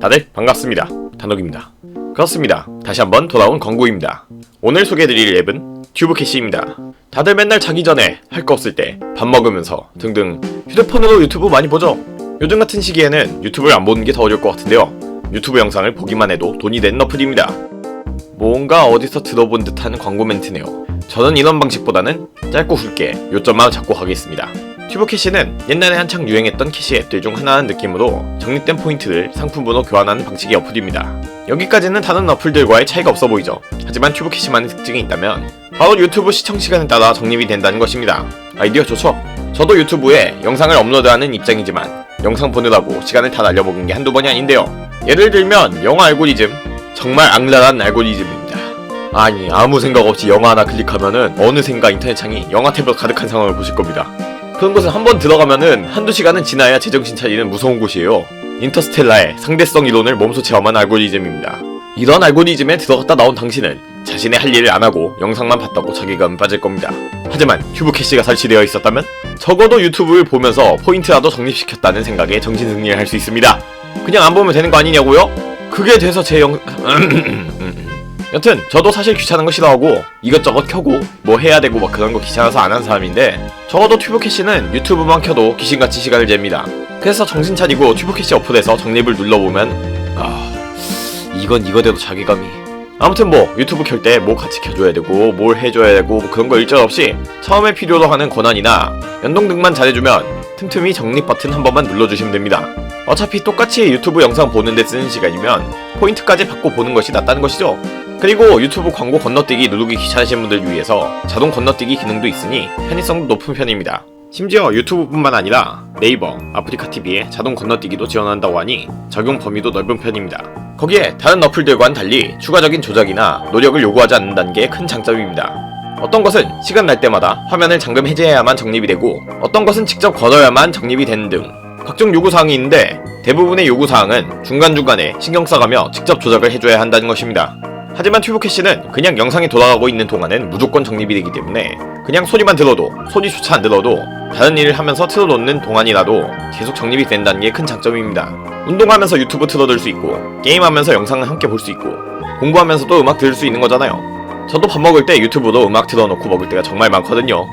다들 반갑습니다. 단독입니다. 그렇습니다. 다시 한번 돌아온 광고입니다. 오늘 소개해드릴 앱은 튜브캐시입니다. 다들 맨날 자기 전에 할 거 없을 때 밥 먹으면서 등등 휴대폰으로 유튜브 많이 보죠? 요즘 같은 시기에는 유튜브를 안 보는 게 더 어려울 것 같은데요. 유튜브 영상을 보기만 해도 돈이 되는 어플입니다. 뭔가 어디서 들어본 듯한 광고 멘트네요. 저는 이런 방식보다는 짧고 굵게 요점만 잡고 가겠습니다. 튜브 캐시는 옛날에 한창 유행했던 캐시 앱들 중 하나라는 느낌으로 적립된 포인트를 상품으로 교환하는 방식의 어플입니다. 여기까지는 다른 어플들과의 차이가 없어 보이죠. 하지만 튜브 캐시만의 특징이 있다면 바로 유튜브 시청 시간에 따라 적립이 된다는 것입니다. 아이디어 좋죠? 저도 유튜브에 영상을 업로드하는 입장이지만 영상 보느라고 시간을 다 날려먹은 게 한두 번이 아닌데요. 예를 들면 영화 알고리즘, 정말 악랄한 알고리즘입니다. 아니 아무 생각 없이 영화 하나 클릭하면은 어느샌가 인터넷 창이 영화 탭으로 가득한 상황을 보실 겁니다. 그런 곳은 한 번 들어가면은 한두 시간은 지나야 제정신 차리는 무서운 곳이에요. 인터스텔라의 상대성 이론을 몸소 체험한 알고리즘입니다. 이런 알고리즘에 들어갔다 나온 당신은 자신의 할 일을 안 하고 영상만 봤다고 자괴감에 빠질 겁니다. 하지만 튜브 캐시가 설치되어 있었다면 적어도 유튜브를 보면서 포인트라도 적립시켰다는 생각에 정신 승리를 할 수 있습니다. 그냥 안 보면 되는 거 아니냐고요? 그게 돼서 제 영... 여튼 저도 사실 귀찮은 거 싫어하고 이것저것 켜고 뭐 해야 되고 막 그런 거 귀찮아서 안 하는 사람인데 적어도 튜브 캐시는 유튜브만 켜도 귀신같이 시간을 잽니다. 그래서 정신 차리고 튜브 캐시 어플에서 적립을 눌러보면 아 이건 이거대로 자괴감이 아무튼 뭐 유튜브 켤 때 뭐 같이 켜줘야 되고 뭘 해줘야 되고 뭐 그런 거 일절 없이 처음에 필요로 하는 권한이나 연동 등만 잘해주면 틈틈이 적립 버튼 한 번만 눌러주시면 됩니다. 어차피 똑같이 유튜브 영상 보는데 쓰는 시간이면 포인트까지 받고 보는 것이 낫다는 것이죠. 그리고 유튜브 광고 건너뛰기 누르기 귀찮으신 분들 위해서 자동 건너뛰기 기능도 있으니 편의성도 높은 편입니다. 심지어 유튜브뿐만 아니라 네이버, 아프리카 TV에 자동 건너뛰기도 지원한다고 하니 적용 범위도 넓은 편입니다. 거기에 다른 어플들과는 달리 추가적인 조작이나 노력을 요구하지 않는다는 게 큰 장점입니다. 어떤 것은 시간 날 때마다 화면을 잠금 해제해야만 적립이 되고 어떤 것은 직접 걸어야만 적립이 되는 등 각종 요구사항이 있는데 대부분의 요구사항은 중간중간에 신경 써가며 직접 조작을 해줘야 한다는 것입니다. 하지만 튜브 캐시는 그냥 영상이 돌아가고 있는 동안은 무조건 적립이 되기 때문에 그냥 소리만 들어도 소리조차 안 들어도 다른 일을 하면서 틀어놓는 동안이라도 계속 적립이 된다는 게 큰 장점입니다. 운동하면서 유튜브 틀어둘 수 있고 게임하면서 영상을 함께 볼 수 있고 공부하면서도 음악 들을 수 있는 거잖아요. 저도 밥 먹을 때 유튜브로 음악 틀어놓고 먹을 때가 정말 많거든요.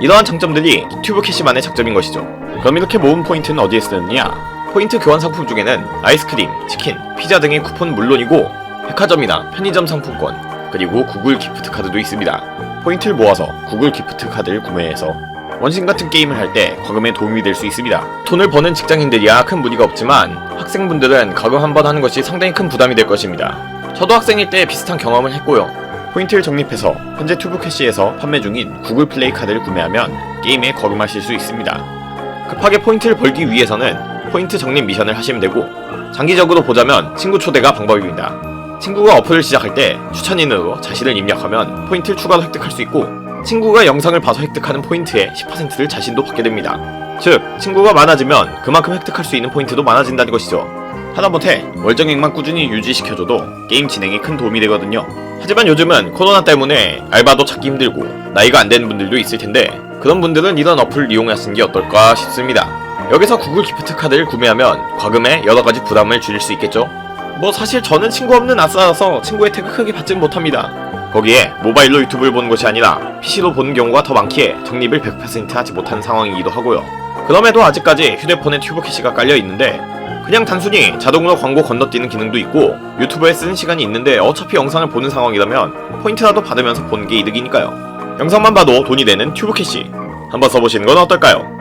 이러한 장점들이 튜브 캐시만의 장점인 것이죠. 그럼 이렇게 모은 포인트는 어디에 쓰느냐? 포인트 교환 상품 중에는 아이스크림, 치킨, 피자 등의 쿠폰 물론이고 백화점이나 편의점 상품권, 그리고 구글 기프트 카드도 있습니다. 포인트를 모아서 구글 기프트 카드를 구매해서 원신 같은 게임을 할 때 과금에 도움이 될 수 있습니다. 돈을 버는 직장인들이야 큰 무리가 없지만 학생분들은 과금 한 번 하는 것이 상당히 큰 부담이 될 것입니다. 저도 학생일 때 비슷한 경험을 했고요. 포인트를 적립해서 현재 튜브 캐시에서 판매 중인 구글 플레이 카드를 구매하면 게임에 거금하실 수 있습니다. 급하게 포인트를 벌기 위해서는 포인트 적립 미션을 하시면 되고 장기적으로 보자면 친구 초대가 방법입니다. 친구가 어플을 시작할 때 추천인으로 자신을 입력하면 포인트를 추가로 획득할 수 있고 친구가 영상을 봐서 획득하는 포인트의 10%를 자신도 받게 됩니다. 즉, 친구가 많아지면 그만큼 획득할 수 있는 포인트도 많아진다는 것이죠. 하다못해 월정액만 꾸준히 유지시켜줘도 게임 진행에 큰 도움이 되거든요. 하지만 요즘은 코로나 때문에 알바도 찾기 힘들고 나이가 안 되는 분들도 있을 텐데 그런 분들은 이런 어플을 이용하시는 게 어떨까 싶습니다. 여기서 구글 기프트 카드를 구매하면 과금에 여러 가지 부담을 줄일 수 있겠죠. 뭐 사실 저는 친구 없는 아싸라서 친구 혜택을 크게 받지는 못합니다. 거기에 모바일로 유튜브를 보는 것이 아니라 PC로 보는 경우가 더 많기에 적립을 100% 하지 못한 상황이기도 하고요. 그럼에도 아직까지 휴대폰에 튜브 캐시가 깔려 있는데 그냥 단순히 자동으로 광고 건너뛰는 기능도 있고 유튜브에 쓰는 시간이 있는데 어차피 영상을 보는 상황이라면 포인트라도 받으면서 보는 게 이득이니까요. 영상만 봐도 돈이 되는 튜브 캐시 한번 써보시는 건 어떨까요?